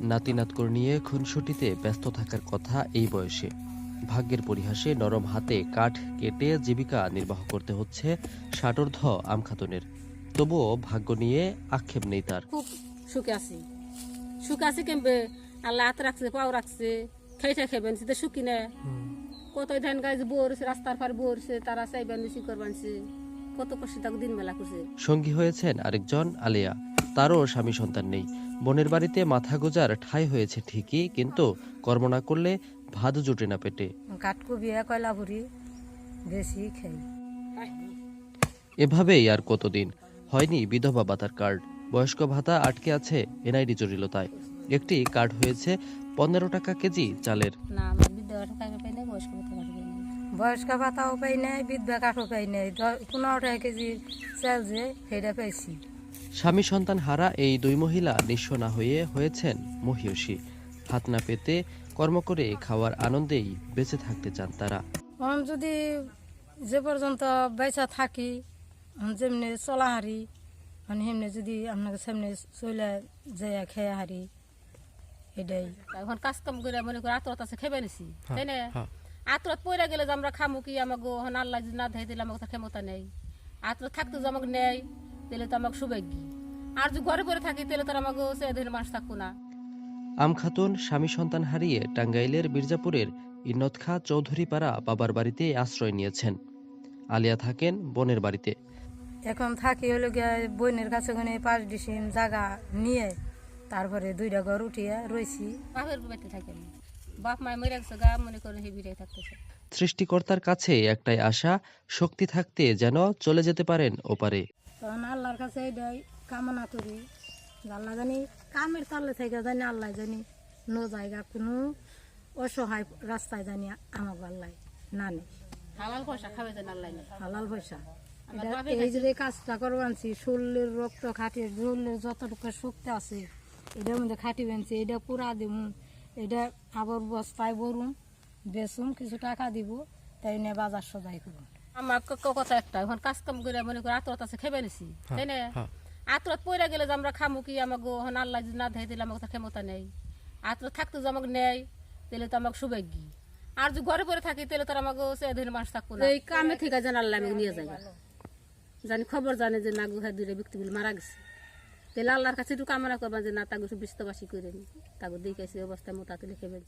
নাতি নাতকর নিয়ে খুনসুটিতে ব্যস্ত থাকার কথা এই বয়সে। ভাগ্যের পরিহাসে নরম হাতে কাঠ কেটে জীবিকা নির্বাহ করতে হচ্ছে ষাটোর্ধ আমখাতনের। তবুও ভাগ্য নিয়ে আক্ষেপ নেই তার। খুব সুখে আছি। সুখে আছি কেমবে? আল্লাহ হাত রাখছে পাও রাখছে খাইটা খাইবেন সেটা সুখী না। কত ধান গাছ বরছে রাস্তার পার বরছে তারা চাইবেন বেশি করবানছে কত কষ্ট তাকে দিন বেলা করছে। সঙ্গী হয়েছেন আরেকজন আলিয়া। তারও স্বামী সন্তান নেই। বোনের বাড়িতে মাথা গোজার ঠাঁই হয়েছে ঠিকই কিন্তু কর্ম না করলে ভাত জুটে না পেটে। কাঠকবি কয়লা ভরি বেশি খাই এভাবেই আর কতদিন? হয়নি বিধবা ভাতার কার্ড। বয়স্ক ভাতা আটকে আছে এনআইডি জটিলতায়। একটি কার্ড হয়েছে পনেরো টাকা কেজি চালের। বয়স্ক ভাতা ভাতাও পাই নাই বিধবা কাঠও পাই নাই। পনেরো টাকা কেজি চাল যে সেটা পাইছি। স্বামী সন্তান হারা এই দুই মহিলা নিঃস্ব না হয়ে হয়েছেন মহিয়সী। হাত না পেতে কর্ম করে খাওয়ার আনন্দেই বেঁচে থাকতে চান তারা। যদি যে পর্যন্ত বেচা থাকি যেমনি চলা হারি মানে সেমনি যদি আপনাকে সামনে চলে যাই খেয়ে হারি এটাই। এখন কাজ কাম করে মনে করে আত্মত আছে খেবে নিছি তাই না? আত্মত পড়ে গেলে যে আমরা খামু কি আমাকে আল্লাহ যদি না দেয় দিলে আমাকে ক্ষমতা নেই। আত্মত থাকতে যে আমাকে নেয় তাহলে তো আমাকে সৌভাগ্য। আর যদি ঘরে পরে থাকি তাহলে তো আমাকে সে ধরে মানুষ থাকব না। আম খাতুন স্বামী সন্তান হারিয়ে টাঙ্গাইলের মির্জাপুরের ইন্নত খা চৌধুরী পাড়া বাবার বাড়িতে আশ্রয় নিয়েছেন। আলিয়া থাকেন বোনের বাড়িতে। এখন থাকি হলো গিয়ে বোনের কাছে কোনে পাঁচ ডিসিম জায়গা নিয়ে তারপরে দুইটা ঘর উঠিয়ে রয়েছি বাপের বাড়িতে থাকেন? বাপ মায় মরে গেছে গা মনে করে হেবিরাই থাকতেছে। সৃষ্টিকর্তার কাছে একটাই আশা শক্তি থাকতে যেন চলে যেতে পারেন ওপারে। তখন আল্লাহর কাছে এটাই কামনা করি। আল্লাহ জানি কামের তালে থেকে জানি আল্লাহ জানি নো জায়গা কোনো অসহায় রাস্তায় জানি আমাকে আল্লাহ না নেই হালাল পয়সা খাবে যেন আল্লাহ হালাল পয়সা। আমার এটা- বাপে এই যে কাজটা করব আনছি শরীরের রক্ত খাটিয়ে শরীরের যতটুকু শক্তি আছে এটার মধ্যে খাটি বানছি এটা পুরা দিব এটা আবার বস্তায় বরুম বেচুম কিছু টাকা দিব তাই নিয়ে বাজার সদাই করুন। আমার কথা একটা এখন কাজ কাম করে মনে করে আত্মত আছে খেবে নিছি তাই না? আত্মত পড়ে গেলে যে আমরা খামু কি আমাকে এখন আল্লাহ যদি না দেয় তাহলে আমাকে তো ক্ষমতা নেই। আত্মত থাকতে যে আমাকে নেয় তাহলে তো আমাকে সৌভাগ্য। আর যদি ঘরে পরে থাকি তাহলে তো আমাকে সে ধরে মানুষ থাকব না। এই কামে থেকে যেন আল্লাহ আমাকে নিয়ে যায়। জানি খবর জানে যে না গুহা দূরে ব্যক্তিগুলো মারা গেছে। তাহলে আল্লাহর কাছে একটু কামনা করবা যে না তাকে বিস্তবাসী করে নি। তাকে দেখেছি অবস্থায় মোটা তুলে খেয়ে